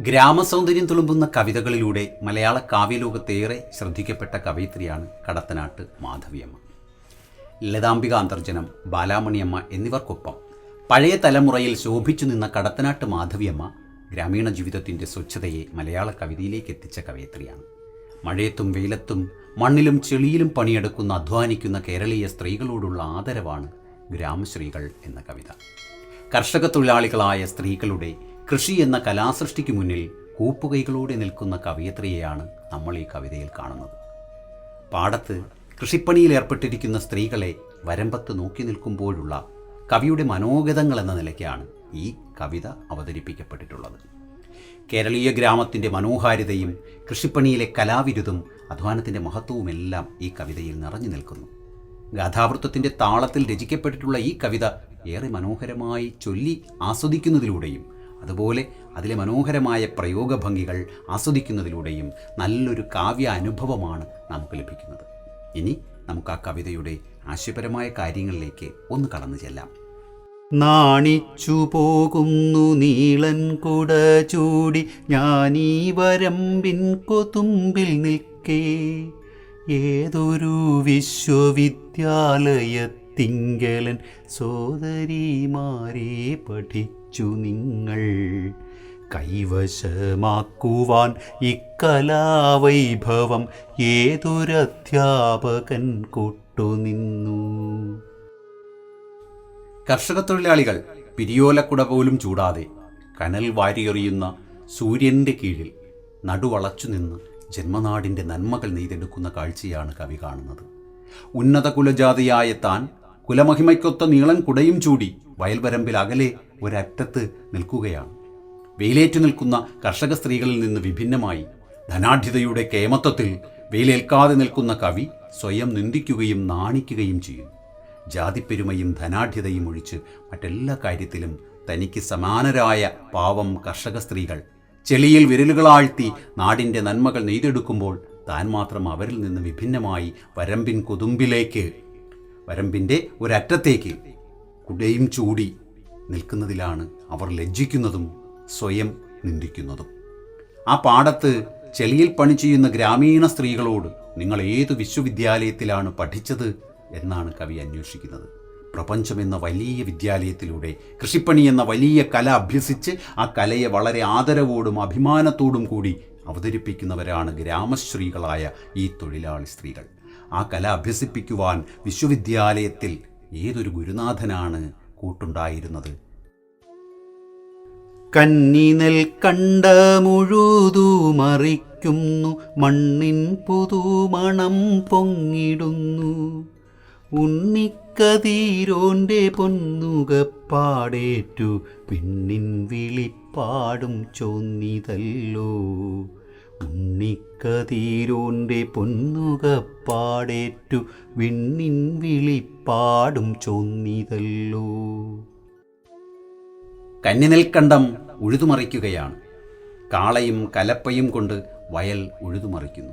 ഗ്രാമസൗന്ദര്യം തുളുമ്പുന്ന കവിതകളിലൂടെ മലയാള കാവ്യലോകത്തേറെ ശ്രദ്ധിക്കപ്പെട്ട കവയിത്രിയാണ് കടത്തനാട്ട് മാധവിയമ്മ. ലതാംബിക അന്തർജനം ബാലാമണിയമ്മ എന്നിവർക്കൊപ്പം പഴയ തലമുറയിൽ ശോഭിച്ചു നിന്ന കടത്തനാട്ട് മാധവിയമ്മ ഗ്രാമീണ ജീവിതത്തിന്റെ സ്വച്ഛതയെ മലയാള കവിതയിലേക്ക് എത്തിച്ച കവയിത്രിയാണ്. മഴയത്തും വെയിലത്തും മണ്ണിലും ചെളിയിലും പണിയെടുക്കുന്ന അധ്വാനിക്കുന്ന കേരളീയ സ്ത്രീകളോടുള്ള ആദരവാണ് ഗ്രാമശ്രീകൾ എന്ന കവിത. കർഷക തൊഴിലാളികളായ സ്ത്രീകളുടെ കൃഷി എന്ന കലാസൃഷ്ടിക്ക് മുന്നിൽ കൂപ്പുകൈകളോടെ നിൽക്കുന്ന കവയത്രിയെയാണ് നമ്മൾ ഈ കവിതയിൽ കാണുന്നത്. പാടത്ത് കൃഷിപ്പണിയിൽ ഏർപ്പെട്ടിരിക്കുന്ന സ്ത്രീകളെ വരമ്പത്ത് നോക്കി നിൽക്കുമ്പോഴുള്ള കവിയുടെ മനോഗതങ്ങൾ എന്ന നിലയ്ക്കാണ് ഈ കവിത അവതരിപ്പിക്കപ്പെട്ടിട്ടുള്ളത്. കേരളീയ ഗ്രാമത്തിന്റെ മനോഹാരിതയും കൃഷിപ്പണിയിലെ കലാവിരുതും അധ്വാനത്തിന്റെ മഹത്വവുമെല്ലാം ഈ കവിതയിൽ നിറഞ്ഞു നിൽക്കുന്നു. ഗാഥാവൃത്തത്തിന്റെ താളത്തിൽ രചിക്കപ്പെട്ടിട്ടുള്ള ഈ കവിത ഏറെ മനോഹരമായി ചൊല്ലി ആസ്വദിക്കുന്നതിലൂടെയും അതുപോലെ അതിലെ മനോഹരമായ പ്രയോഗഭംഗികൾ ആസ്വദിക്കുന്നതിലൂടെയും നല്ലൊരു കാവ്യ അനുഭവമാണ് നമുക്ക് ലഭിക്കുന്നത്. ഇനി നമുക്ക് ആ കവിതയുടെ ആശയപരമായ കാര്യങ്ങളിലേക്ക് ഒന്ന് കടന്നു ചെല്ലാം. നാണിച്ചു പോകുന്നു നീളൻ കുട ചൂടി ഞാനീ വരമ്പിൻ കൊതുമ്പിൽ നിൽക്കേ. ഏതൊരു വിശ്വവിദ്യാലയത്തിങ്കലൻ സോദരിമാരെ പഠിച്ചു നിങ്ങൾ. കൈവശമാക്കുവാൻ ഇക്കലാവൈഭവം ഏതൊരധ്യാപകൻ കൊട്ടുനിന്നു? കർഷക തൊഴിലാളികൾ പിരിയോലക്കുട പോലും ചൂടാതെ കനൽ വാരിയെറിയുന്ന സൂര്യന്റെ കീഴിൽ നടുവളച്ചു നിന്ന് ജന്മനാടിന്റെ നന്മകൾ നെയ്തെടുക്കുന്ന കാഴ്ചയാണ് കവി കാണുന്നത്. ഉന്നത കുലജാതിയായ താൻ കുലമഹിമയ്ക്കൊത്ത നീളം കുടയും ചൂടി വയൽവരമ്പിൽ അകലെ ഒരറ്റത്ത് നിൽക്കുകയാണ്. വെയിലേറ്റു നിൽക്കുന്ന കർഷക സ്ത്രീകളിൽ നിന്ന് വിഭിന്നമായി ധനാഢ്യതയുടെ കേമത്വത്തിൽ വെയിലേൽക്കാതെ നിൽക്കുന്ന കവി സ്വയം നിന്ദിക്കുകയും നാണിക്കുകയും ചെയ്യും. ജാതിപ്പെരുമയും ധനാഢ്യതയും ഒഴിച്ച് മറ്റെല്ലാ കാര്യത്തിലും തനിക്ക് സമാനരായ പാവം കർഷക സ്ത്രീകൾ ചെളിയിൽ വിരലുകളാഴ്ത്തി നാടിന്റെ നന്മകൾ നെയ്തെടുക്കുമ്പോൾ താൻ മാത്രം അവരിൽ നിന്ന് വിഭിന്നമായി വരമ്പിൻ കൊതുമ്പിലേക്ക് വരമ്പിന്റെ ഒരറ്റത്തേക്ക് കുടയും ചൂടി നിൽക്കുന്നതിലാണ് അവർ ലജ്ജിക്കുന്നതും സ്വയം നിന്ദിക്കുന്നതും. ആ പാടത്ത് ചെളിയിൽ പണി ചെയ്യുന്ന ഗ്രാമീണ സ്ത്രീകളോട് നിങ്ങൾ ഏത് വിശ്വവിദ്യാലയത്തിലാണ് പഠിച്ചത് എന്നാണ് കവി അന്വേഷിക്കുന്നത്. പ്രപഞ്ചം എന്ന വലിയ വിദ്യാലയത്തിലൂടെ കൃഷിപ്പണി എന്ന വലിയ കല അഭ്യസിച്ച് ആ കലയെ വളരെ ആദരവോടും അഭിമാനത്തോടും കൂടി അവതരിപ്പിക്കുന്നവരാണ് ഗ്രാമശ്രീകളായ ഈ തൊഴിലാളി സ്ത്രീകൾ. ആ കല അഭ്യസിപ്പിക്കുവാൻ വിശ്വവിദ്യാലയത്തിൽ ഏതൊരു ഗുരുനാഥനാണ് കൂട്ടുണ്ടായിരുന്നത്? കന്നിനെൽ കണ്ട മുഴുതു മറിക്കുന്നു മണ്ണിൻ പുതുമണം പൊങ്ങിടുന്നു. ഉണ്ണിക്കതീരോന്റെ പൊന്നുകപ്പാടേറ്റു പിന്നിൻ വിളിപ്പാടും ചോന്നിതല്ലോ. ഉണ്ണിക്കതീരോന്റെ പൊന്നുകപ്പാടേറ്റു വിണ്ണിൻ വിളിപ്പാടും ചൊന്നിതല്ലോ. കന്നിനെൽക്കണ്ടം ഉഴുതുമറിക്കുകയാണ്. കാളയും കലപ്പയും കൊണ്ട് വയൽ ഉഴുതുമറിക്കുന്നു.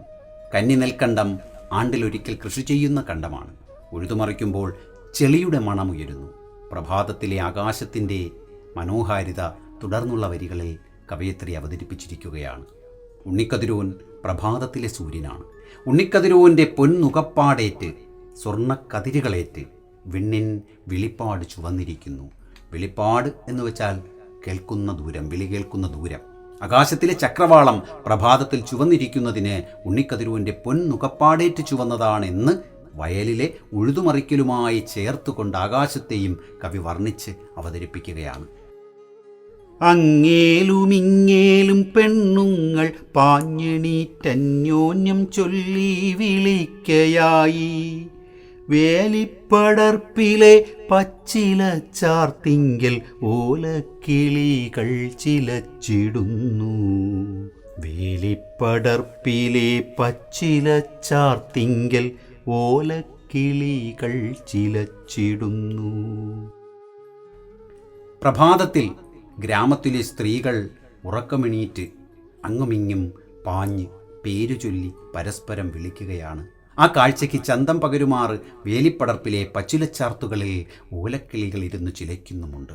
കന്നിനെൽക്കണ്ടം ആണ്ടിലൊരിക്കൽ കൃഷി ചെയ്യുന്ന കണ്ടമാണ്. ഉഴുതുമറിക്കുമ്പോൾ ചെളിയുടെ മണമുയരുന്നു പ്രഭാതത്തിലെ ആകാശത്തിന്റെ മനോഹാരിത തുടർന്നുള്ള വരികളിൽ കവയത്രി അവതരിപ്പിച്ചിരിക്കുകയാണ്. ഉണ്ണിക്കതിരോൻ പ്രഭാതത്തിലെ സൂര്യനാണ്. ഉണ്ണിക്കതിരോന്റെ പൊന്നുകപ്പാടേറ്റ് സ്വർണക്കതിരുകളേറ്റ് വിണ്ണിൻ വിളിപ്പാട് ചുവന്നിരിക്കുന്നു. വിളിപ്പാട് എന്ന് വെച്ചാൽ കേൾക്കുന്ന ദൂരം വിളി കേൾക്കുന്ന ദൂരം. ആകാശത്തിലെ ചക്രവാളം പ്രഭാതത്തിൽ ചുവന്നിരിക്കുന്നതിന് ഉണ്ണിക്കതിരുവിന്റെ പൊന്നുകപ്പാടേറ്റ് ചുവന്നതാണെന്ന് വയലിലെ ഉഴുതുമറിക്കലുമായി ചേർത്തുകൊണ്ട് ആകാശത്തെയും കവി വർണിച്ച് അവതരിപ്പിക്കുകയാണ്. അങ്ങേലുമിങ്ങേലും പെണ്ണുങ്ങൾ പാഞ്ഞണീറ്റന്യോന്യം ചൊല്ലി വിളിക്കയായി. വേലിപ്പടർപ്പിലെ പച്ചില ചാർത്തിങ്കൽ ഓലക്കിളികൾ ചിലച്ചിടുന്നു. വേലിപ്പടർപ്പിലെ പച്ചില ചാർത്തിങ്കൽ ഓലക്കിളികൾ ചിലച്ചിടുന്നു. പ്രഭാതത്തിൽ ഗ്രാമത്തിലെ സ്ത്രീകൾ ഉറക്കമെണീറ്റ് അങ്ങുമിങ്ങും പാഞ്ഞ് പേരു ചൊല്ലി പരസ്പരം വിളിക്കുകയാണ്. ആ കാഴ്ചയ്ക്ക് ചന്തം പകരുമാറ് വേലിപ്പടർപ്പിലെ പച്ചിലച്ചാർത്തുകളിൽ ഓലക്കിളികൾ ഇരുന്ന് ചിലയ്ക്കുന്നുമുണ്ട്.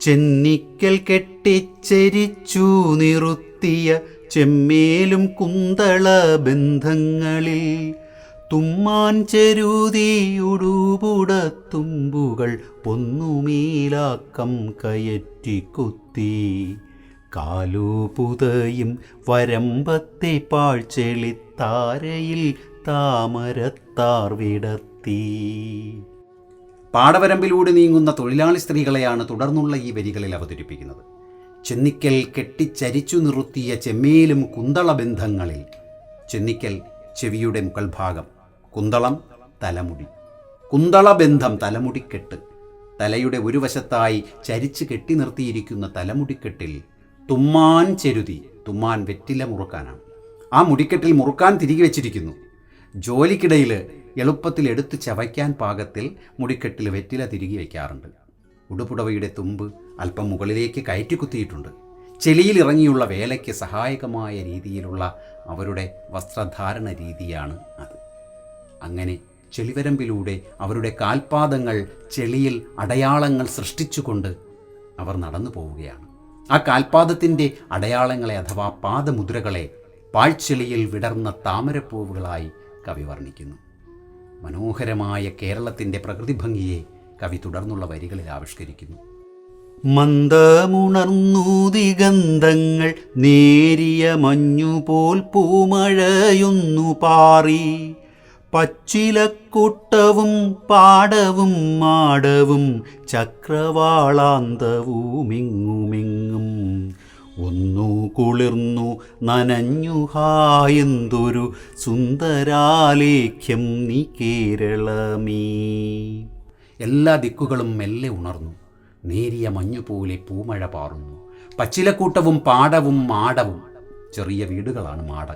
ചെന്നിക്കൽ കെട്ടിച്ചെരിച്ചു നിറുത്തിയ ചെമ്മേലും കുന്തള ബന്ധങ്ങളിൽ തുമ്മാൻ ചെരുതിയുടുപുടത്തുമ്പുകൾ പൊന്നുമീലാക്കം കയറ്റിക്കുത്തി കാലുപുതയും വരമ്പത്തെ പാഴ്ചെളിത്താരയിൽ താമരത്താർ വിടത്തി പാടവരമ്പിലൂടെ നീങ്ങുന്ന തൊഴിലാളി സ്ത്രീകളെയാണ് തുടർന്നുള്ള ഈ വരികളിൽ അവതരിപ്പിക്കുന്നത്. ചെന്നിക്കൽ കെട്ടിച്ചരിച്ചു നിർത്തിയ ചെമ്മേലും കുന്തള ബന്ധങ്ങളിൽ ചെന്നിക്കൽ ചെവിയുടെ മുകൾ ഭാഗം കുന്തളം തലമുടി. കുന്തളബന്ധം തലമുടിക്കെട്ട്. തലയുടെ ഒരു വശത്തായി ചരിച്ച് കെട്ടി നിർത്തിയിരിക്കുന്ന തലമുടിക്കെട്ടിൽ തുമ്മാൻ ചെരുതി തുമ്മാൻ വെറ്റില മുറുക്കാനാണ്. ആ മുടിക്കെട്ടിൽ മുറുക്കാൻ തിരികെ വെച്ചിരിക്കുന്നു. ജോലിക്കിടയിൽ എളുപ്പത്തിൽ എടുത്ത് ചവയ്ക്കാൻ പാകത്തിൽ മുടിക്കെട്ടിൽ വെറ്റില തിരികെ വയ്ക്കാറുണ്ട് ഉടുപുടവയുടെ തുമ്പ് അല്പം മുകളിലേക്ക് കയറ്റി കുത്തിയിട്ടുണ്ട് ചെളിയിൽ ഇറങ്ങിയുള്ള വേലയ്ക്ക് സഹായകമായ രീതിയിലുള്ള അവരുടെ വസ്ത്രധാരണ രീതിയാണ് അത്. അങ്ങനെ ചെളിവരമ്പിലൂടെ അവരുടെ കാൽപാദങ്ങൾ ചെളിയിൽ അടയാളങ്ങൾ സൃഷ്ടിച്ചുകൊണ്ട് അവർ നടന്നു പോവുകയാണ്. ആ കാൽപാദത്തിന്റെ അടയാളങ്ങളെ അഥവാ പാദമുദ്രകളെ പാഴ്ചെളിയിൽ വിടർന്ന താമരപ്പൂവുകളായി കവി വർണിക്കുന്നു. മനോഹരമായ കേരളത്തിന്റെ പ്രകൃതിഭംഗിയെ കവി തുടർന്നുള്ള വരികളിൽ ആവിഷ്കരിക്കുന്നു. മന്ദമുണർന്നു ദിഗന്ധങ്ങൾ നേരിയ മഞ്ഞുപോൽ പൂമഴയുന്നു പാറി. പച്ചിലക്കൂട്ടവും പാടവും മാടവും ചക്രവാളാന്തവുമിങ്ങുമിങ്ങും. ഒന്നു കുളിർന്നു നനഞ്ഞു ഹായെന്തൊരു സുന്ദരാലേഖ്യം നീ കേരളമേ. എല്ലാ ദിക്കുകളും മെല്ലെ ഉണർന്നു. നേരിയ മഞ്ഞുപോലെ പൂമഴ പാറുന്നു. പച്ചിലക്കൂട്ടവും പാടവും മാടവും. ചെറിയ വീടുകളാണ് മാട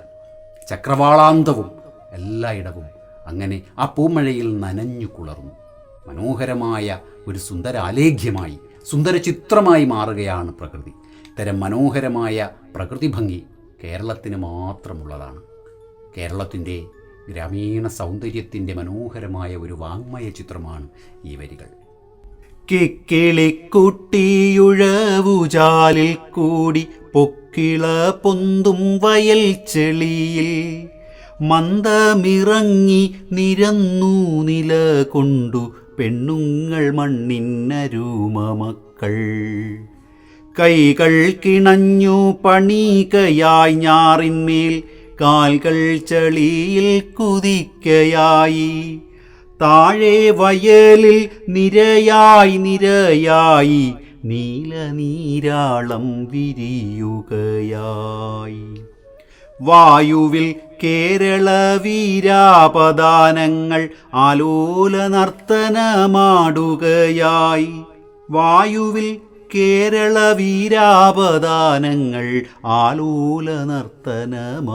ചക്രവാളാന്തവും എല്ലായിടവും. അങ്ങനെ ആ പൂമഴയിൽ നനഞ്ഞു കുളർന്നു. മനോഹരമായ ഒരു സുന്ദര ആലേഖ്യമായി സുന്ദര ചിത്രമായി മാറുകയാണ് പ്രകൃതി. ഇത്തരം മനോഹരമായ പ്രകൃതി ഭംഗി കേരളത്തിന് മാത്രമുള്ളതാണ്. കേരളത്തിന്റെ ഗ്രാമീണ സൗന്ദര്യത്തിന്റെ മനോഹരമായ ഒരു വാങ്മയ ചിത്രമാണ് ഈ വരികൾ. കിക്കിളിക്കുട്ടിയുഴവുചാലിൽ കൂടി പൊക്കിള പൊന്തും വയൽ ചെളിയിൽ. മന്ദമിറങ്ങി നിരന്നു നില കൊണ്ടു പെണ്ണുങ്ങൾ മണ്ണിന്നരൂമ മക്കൾ കൈകൾ കിണഞ്ഞു പണികയായി ഞാറിന്മേൽ കാൽകൾ ചളിയിൽ കുതിക്കയായി. താഴെ വയലിൽ നിരയായി നിരയായി നീല നീരാളം വിരിയുകയായി. വായുവിൽ കേരള വീരാപദാനങ്ങൾ ആലോല നർത്തനമാടുകയായി വായുവിൽ കേരള വീരാപദാനങ്ങൾ ആലോല നർത്തനമാടുകയായി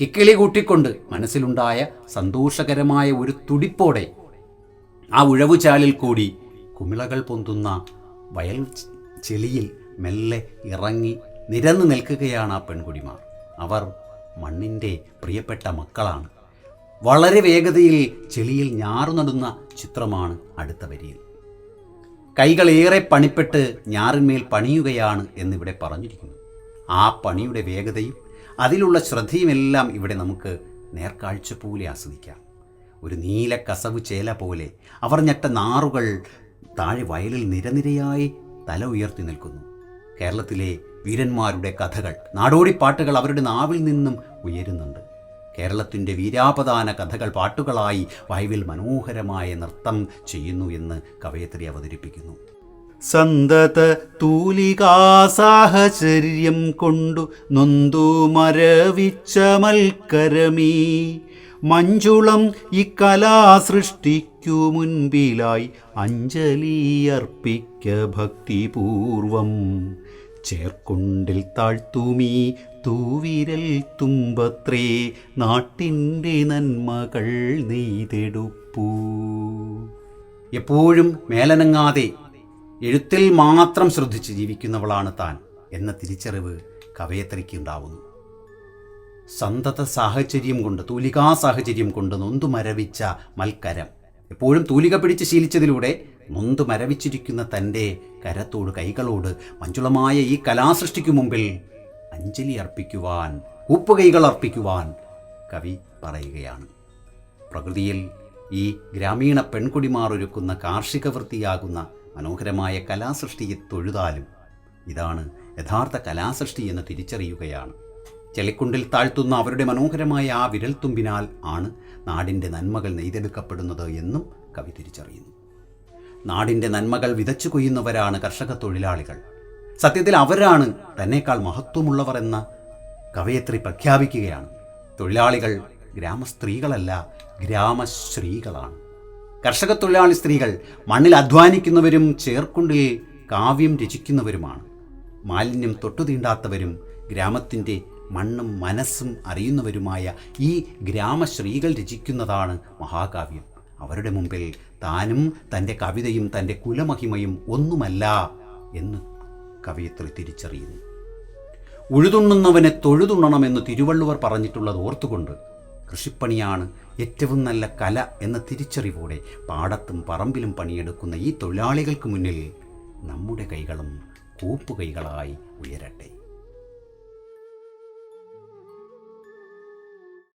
കിക്കിളി കൂട്ടിക്കൊണ്ട് മനസ്സിലുണ്ടായ സന്തോഷകരമായ ഒരു തുടിപ്പോടെ ആ ഉഴവുചാലിൽ കൂടി കുമിളകൾ പൊന്തുന്ന വയൽ ചെളിയിൽ മെല്ലെ ഇറങ്ങി നിരന്നു നിൽക്കുകയാണ് ആ പെൺകുടിമാർ. അവർ മണ്ണിന്റെ പ്രിയപ്പെട്ട മക്കളാണ്. വളരെ വേഗതയിൽ ചെളിയിൽ ഞാറു നടുന്ന ചിത്രമാണ് അടുത്ത വരിയിൽ. കൈകളേറെ പണിപ്പെട്ട് ഞാറിന്മേൽ പണിയുകയാണ് എന്നിവിടെ പറഞ്ഞിരിക്കുന്നു. ആ പണിയുടെ വേഗതയും അതിലുള്ള ശ്രദ്ധയുമെല്ലാം ഇവിടെ നമുക്ക് നേർക്കാഴ്ച പോലെ ആസ്വദിക്കാം. ഒരു നീല കസവ് ചേല പോലെ അവർ ഞെട്ട നാറുകൾ താഴെ വയലിൽ നിരനിരയായി തല ഉയർത്തി നിൽക്കുന്നു. കേരളത്തിലെ വീരന്മാരുടെ കഥകൾ നാടോടിപ്പാട്ടുകൾ അവരുടെ നാവിൽ നിന്നും ഉയരുന്നുണ്ട്. കേരളത്തിന്റെ വീരാപദാന കഥകൾ പാട്ടുകളായി വായുവിൽ മനോഹരമായ നൃത്തം ചെയ്യുന്നു എന്ന് കവയത്രി അവതരിപ്പിക്കുന്നു. സന്തത തൂലികാ സാഹചര്യം കൊണ്ടു നൊന്തു മരവിച്ച മൽക്കരമീ. മഞ്ജുളം ഇക്കലാ കലാസൃഷ്ടിക്കു മുൻപിലായി അഞ്ജലി അർപ്പിക്ക ഭക്തിപൂർവം. ചേർക്കൊണ്ടിൽ താഴ്ത്തൂമി തൂവിരൽ തുമ്പത്രേ നാട്ടിന്റെ നന്മകൾ നെയ്തെടുപ്പൂ. എപ്പോഴും മേലനങ്ങാതെ എഴുത്തിൽ മാത്രം ശ്രദ്ധിച്ച് ജീവിക്കുന്നവളാണ് താൻ എന്ന തിരിച്ചറിവ് കവയത്രിക്ക് ഉണ്ടാവുന്നു സന്തത സാഹചര്യം കൊണ്ട് തൂലികാ സാഹചര്യം കൊണ്ട് നൊന്തു മരവിച്ച മൽക്കരം എപ്പോഴും തൂലിക പിടിച്ച് ശീലിച്ചതിലൂടെ നൊന്ത് മരവിച്ചിരിക്കുന്ന തന്റെ കരത്തോട് കൈകളോട് മഞ്ജുളമായ ഈ കലാസൃഷ്ടിക്കു മുമ്പിൽ അഞ്ജലി അർപ്പിക്കുവാൻ ഉപ്പുകൈകൾ അർപ്പിക്കുവാൻ കവി പറയുകയാണ്. പ്രകൃതിയിൽ ഈ ഗ്രാമീണ പെൺകുടിമാർ ഒരുക്കുന്ന കാർഷിക വൃത്തിയാകുന്ന മനോഹരമായ കലാസൃഷ്ടിയെ തൊഴുതാലും ഇതാണ് യഥാർത്ഥ കലാസൃഷ്ടി എന്ന് തിരിച്ചറിയുകയാണ്. ചെളിക്കുണ്ടിൽ താഴ്ത്തുന്ന അവരുടെ മനോഹരമായ ആ വിരൽത്തുമ്പിനാൽ ആണ് നാടിന്റെ നന്മകൾ നെയ്തെടുക്കപ്പെടുന്നത് എന്നും കവി തിരിച്ചറിയുന്നു. നാടിന്റെ നന്മകൾ വിതച്ചു കൊയ്യുന്നവരാണ് കർഷക തൊഴിലാളികൾ സത്യത്തിൽ അവരാണ് തന്നേക്കാൾ മഹത്വമുള്ളവർ എന്ന കവയത്രി പ്രഖ്യാപിക്കുകയാണ്. തൊഴിലാളികൾ ഗ്രാമസ്ത്രീകളല്ല ഗ്രാമശ്രീകളാണ്. കർഷക തൊഴിലാളി സ്ത്രീകൾ മണ്ണിൽ അധ്വാനിക്കുന്നവരും ചേർക്കുണ്ടിൽ കാവ്യം രചിക്കുന്നവരുമാണ്. മാലിന്യം തൊട്ടുതീണ്ടാത്തവരും ഗ്രാമത്തിന്റെ മണ്ണും മനസ്സും അറിയുന്നവരുമായ ഈ ഗ്രാമശ്രീകൾ രചിക്കുന്നതാണ് മഹാകാവ്യം. അവരുടെ മുമ്പിൽ താനും തന്റെ കവിതയും തന്റെ കുലമഹിമയും ഒന്നുമല്ല എന്ന് കവയിത്രി തിരിച്ചറിയുന്നു. ഉഴുതുണ്ണുന്നവനെ തൊഴുതുണ്ണണമെന്ന് തിരുവള്ളുവർ പറഞ്ഞിട്ടുള്ളത് ഓർത്തുകൊണ്ട് കൃഷിപ്പണിയാണ് ഏറ്റവും നല്ല കല എന്ന തിരിച്ചറിവോടെ പാടത്തും പറമ്പിലും പണിയെടുക്കുന്ന ഈ തൊഴിലാളികൾക്ക് മുന്നിൽ നമ്മുടെ കൈകളും കൂപ്പുകൈകളായി ഉയരട്ടെ.